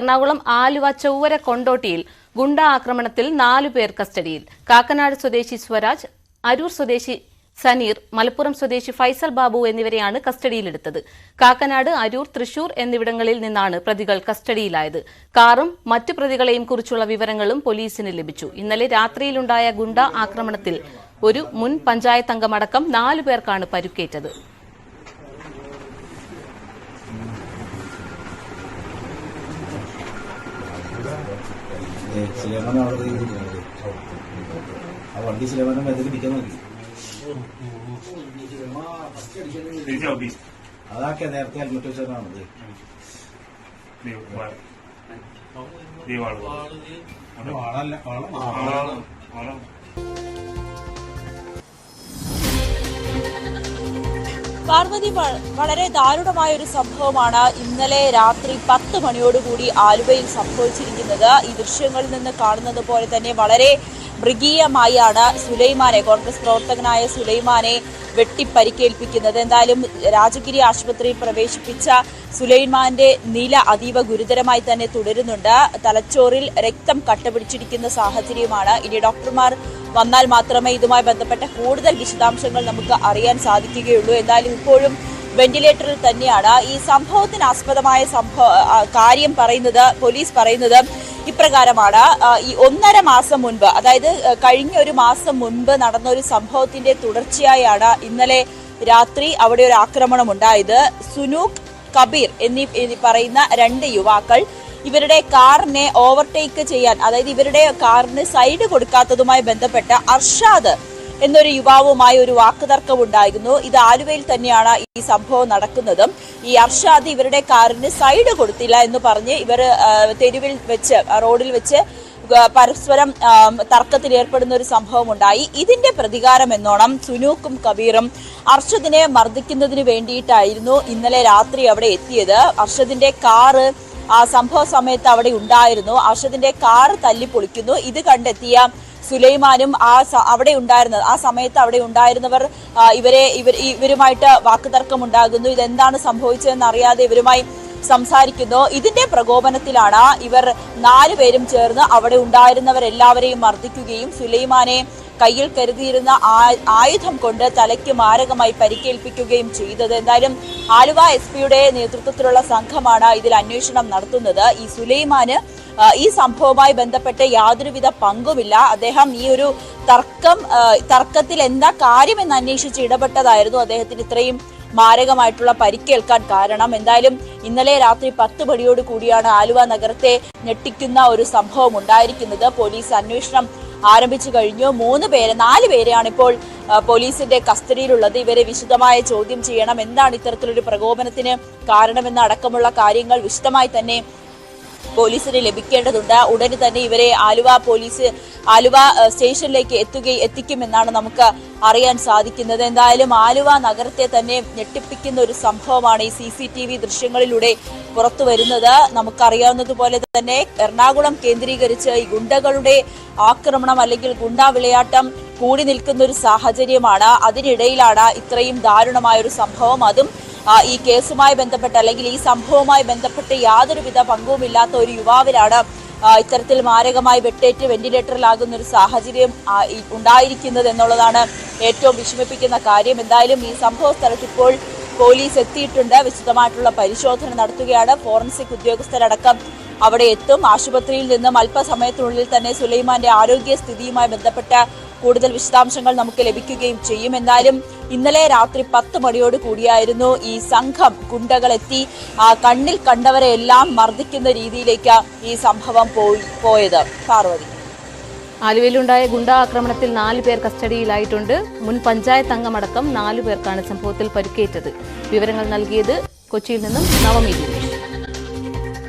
എറണാകുളം ആലുവ ചൊവ്വര കൊണ്ടോട്ടിയിൽ ഗുണ്ട ആക്രമണത്തിൽ നാലു പേർ കസ്റ്റഡിയിൽ. കാക്കനാട് സ്വദേശി സ്വരാജ് അരൂർ സ്വദേശി സനീർ മലപ്പുറം സ്വദേശി ഫൈസൽ ബാബു എന്നിവരെയാണ് കസ്റ്റഡിയിലെടുത്തത്. കാക്കനാട് അരൂർ തൃശൂർ എന്നിവിടങ്ങളിൽ നിന്നാണ് പ്രതികൾ കസ്റ്റഡിയിലായത്. കാറും മറ്റു പ്രതികളെയും കുറിച്ചുള്ള വിവരങ്ങളും പോലീസിന് ലഭിച്ചു. ഇന്നലെ രാത്രിയിലുണ്ടായ ഗുണ്ട ആക്രമണത്തിൽ ഒരു മുൻ പഞ്ചായത്ത് അംഗമടക്കം നാലു പേർക്കാണ് പരുക്കേറ്റത്. സുലൈമാൻ അവിടെ. ആ. വണ്ടി സുലൈമാനെ വേദന ഇരിക്കാൻ നോക്കി അതൊക്കെ നേരത്തെ ഹെൽമെറ്റ് വെച്ചാണത് ആളല്ല ആളാണ് പാർവതി വളരെ ദാരുണമായ ഒരു സംഭവമാണ് ഇന്നലെ രാത്രി പത്ത് മണിയോടുകൂടി ആലുവയിൽ സംഭവിച്ചിരിക്കുന്നത്. ഈ ദൃശ്യങ്ങളിൽ നിന്ന് കാണുന്നത് പോലെ തന്നെ വളരെ മൃഗീയമായാണ് സുലൈമാനെ കോൺഗ്രസ് പ്രവർത്തകനായ സുലൈമാനെ വെട്ടിപ്പരിക്കേൽപ്പിക്കുന്നത്. എന്തായാലും രാജഗിരി ആശുപത്രിയിൽ പ്രവേശിപ്പിച്ച സുലൈമാന്റെ നില അതീവ ഗുരുതരമായി തന്നെ തുടരുന്നുണ്ട്. തലച്ചോറിൽ രക്തം കട്ടപിടിച്ചിരിക്കുന്ന സാഹചര്യമാണ്. ഇനി ഡോക്ടർമാർ വന്നാൽ മാത്രമേ ഇതുമായി ബന്ധപ്പെട്ട കൂടുതൽ വിശദാംശങ്ങൾ നമുക്ക് അറിയാൻ സാധിക്കുകയുള്ളൂ. എന്തായാലും ഇപ്പോഴും വെന്റിലേറ്ററിൽ തന്നെയാണ്. ഈ സംഭവത്തിന് ആസ്പദമായ സംഭവ കാര്യം പറയുന്നത് പോലീസ് പറയുന്നത് ഇപ്രകാരമാണ് ഈ ഒന്നര മാസം മുൻപ് അതായത് കഴിഞ്ഞ ഒരു മാസം മുൻപ് നടന്ന ഒരു സംഭവത്തിന്റെ തുടർച്ചയായാണ് ഇന്നലെ രാത്രി അവിടെ ഒരു ആക്രമണം ഉണ്ടായത്. സുനൂക് കബീർ എന്നീ എന്നീ പറയുന്ന രണ്ട് യുവാക്കൾ ഇവരുടെ കാറിനെ ഓവർടേക്ക് ചെയ്യാൻ അതായത് ഇവരുടെ കാറിന് സൈഡ് കൊടുക്കാത്തതുമായി ബന്ധപ്പെട്ട് അർഷാദ് എന്നൊരു യുവാവുമായി ഒരു വാക്കുതർക്കം ഉണ്ടായിരുന്നു ഇത് ആലുവയിൽ തന്നെയാണ് ഈ സംഭവം നടക്കുന്നതും. ഈ അർഷാദ് ഇവരുടെ കാറിന് സൈഡ് കൊടുത്തില്ല എന്ന് പറഞ്ഞ് ഇവർ തെരുവിൽ വെച്ച് റോഡിൽ വെച്ച് പരസ്പരം തർക്കത്തിൽ ഏർപ്പെടുന്ന ഒരു സംഭവം ഉണ്ടായി ഇതിന്റെ പ്രതികാരം എന്നോണം സുനൂക്കും കബീറും അർഷദിനെ മർദ്ദിക്കുന്നതിന് വേണ്ടിയിട്ടായിരുന്നു ഇന്നലെ രാത്രി അവിടെ എത്തിയത്. അർഷദിന്റെ കാറ് ആ സംഭവ സമയത്ത് അവിടെ ഉണ്ടായിരുന്നു. അർഷദിന്റെ കാറ് തല്ലി പൊളിക്കുന്നു ഇത് കണ്ടെത്തിയ സുലൈമാനും ആ അവിടെ ഉണ്ടായിരുന്നത്. ആ സമയത്ത് അവിടെ ഉണ്ടായിരുന്നവർ ഇവരെ ഇവർ ഇവരുമായിട്ട് വാക്കുതർക്കം ഉണ്ടാകുന്നു. ഇതെന്താണ് സംഭവിച്ചതെന്ന് അറിയാതെ ഇവരുമായി സംസാരിക്കുന്നു. ഇതിന്റെ പ്രകോപനത്തിലാണ് ഇവർ നാലുപേരും ചേർന്ന് അവിടെ ഉണ്ടായിരുന്നവരെല്ലാവരെയും മർദ്ദിക്കുകയും സുലൈമാനെ കയ്യിൽ കരുതിയിരുന്ന ആയുധം കൊണ്ട് തലയ്ക്ക് മാരകമായി പരിക്കേൽപ്പിക്കുകയും ചെയ്തത്. എന്തായാലും ആലുവ എസ് പിയുടെ നേതൃത്വത്തിലുള്ള സംഘമാണ് ഇതിൽ അന്വേഷണം നടത്തുന്നത്. ഈ സുലൈമാന് ഈ സംഭവവുമായി ബന്ധപ്പെട്ട് യാതൊരുവിധ പങ്കുമില്ല. അദ്ദേഹം ഈ ഒരു തർക്കം തർക്കത്തിൽ എന്താ കാര്യമെന്ന് അന്വേഷിച്ച് ഇടപെട്ടതായിരുന്നു. അദ്ദേഹത്തിന് ഇത്രയും മാരകമായിട്ടുള്ള പരിക്കേൽക്കാൻ കാരണം. എന്തായാലും ഇന്നലെ രാത്രി പത്ത് മണിയോട് കൂടിയാണ് ആലുവ നഗരത്തെ ഞെട്ടിക്കുന്ന ഒരു സംഭവം ഉണ്ടായിരിക്കുന്നത്. പോലീസ് അന്വേഷണം ആരംഭിച്ചു കഴിഞ്ഞു. മൂന്ന് പേര് നാല് പേരെയാണ് ഇപ്പോൾ പോലീസിന്റെ കസ്റ്റഡിയിലുള്ളത്. ഇവരെ വിശദമായ ചോദ്യം ചെയ്യണം. എന്താണ് ഇത്തരത്തിലൊരു പ്രകോപനത്തിന് കാരണമെന്ന അടക്കമുള്ള കാര്യങ്ങൾ വിശദമായി തന്നെ പോലീസിന് ലഭിക്കേണ്ടതുണ്ട്. ഉടനെ തന്നെ ഇവരെ ആലുവ പോലീസ് ആലുവ സ്റ്റേഷനിലേക്ക് എത്തുക എത്തിക്കുമെന്നാണ് നമുക്ക് അറിയാൻ സാധിക്കുന്നത്. എന്തായാലും ആലുവ നഗരത്തെ തന്നെ ഞെട്ടിപ്പിക്കുന്ന ഒരു സംഭവമാണ് ഈ സി സി ടി വി ദൃശ്യങ്ങളിലൂടെ പുറത്തു വരുന്നത്. നമുക്കറിയാവുന്നതുപോലെ തന്നെ എറണാകുളം കേന്ദ്രീകരിച്ച് ഈ ഗുണ്ടകളുടെ ആക്രമണം അല്ലെങ്കിൽ ഗുണ്ടാ വിളയാട്ടം കൂടി നിൽക്കുന്ന ഒരു സാഹചര്യമാണ്. അതിനിടയിലാണ് ഇത്രയും ദാരുണമായ ഒരു സംഭവം. അതും ഈ കേസുമായി ബന്ധപ്പെട്ട് അല്ലെങ്കിൽ ഈ സംഭവവുമായി ബന്ധപ്പെട്ട് യാതൊരുവിധ പങ്കുമില്ലാത്ത ഒരു യുവാവിലാണ് ഇത്തരത്തിൽ മാരകമായി വെട്ടേറ്റ് വെന്റിലേറ്ററിലാകുന്ന ഒരു സാഹചര്യം ഉണ്ടായിരിക്കുന്നത് എന്നുള്ളതാണ് ഏറ്റവും വിഷമിപ്പിക്കുന്ന കാര്യം. എന്തായാലും ഈ സംഭവ സ്ഥലത്ത് ഇപ്പോൾ പോലീസ് എത്തിയിട്ടുണ്ട്. വിശദമായിട്ടുള്ള പരിശോധന നടത്തുകയാണ്. ഫോറൻസിക് ഉദ്യോഗസ്ഥരടക്കം അവിടെ എത്തും. ആശുപത്രിയിൽ നിന്നും അല്പസമയത്തിനുള്ളിൽ തന്നെ സുലൈമാന്റെ ആരോഗ്യ സ്ഥിതിയുമായി ബന്ധപ്പെട്ട കൂടുതൽ വിശദാംശങ്ങൾ നമുക്ക് ലഭിക്കുകയും ചെയ്യും. എന്നാലും ഇന്നലെ രാത്രി പത്ത് മണിയോട് കൂടിയായിരുന്നു ഈ സംഘം ആ, കണ്ണിൽ കണ്ടവരെ എല്ലാം മർദ്ദിക്കുന്ന രീതിയിലേക്ക് ഈ സംഭവം പോയി പോയത്. പാർവതി. ആലുവയിലുണ്ടായ ഗുണ്ടാ ആക്രമണത്തിൽ നാല് പേർ കസ്റ്റഡിയിലായിട്ടുണ്ട്. മുൻ പഞ്ചായത്ത് അംഗമടക്കം നാലു പേർക്കാണ് സംഭവത്തിൽ പരിക്കേറ്റത്. വിവരങ്ങൾ നൽകിയത് കൊച്ചിയിൽ നിന്നും നവമീതി.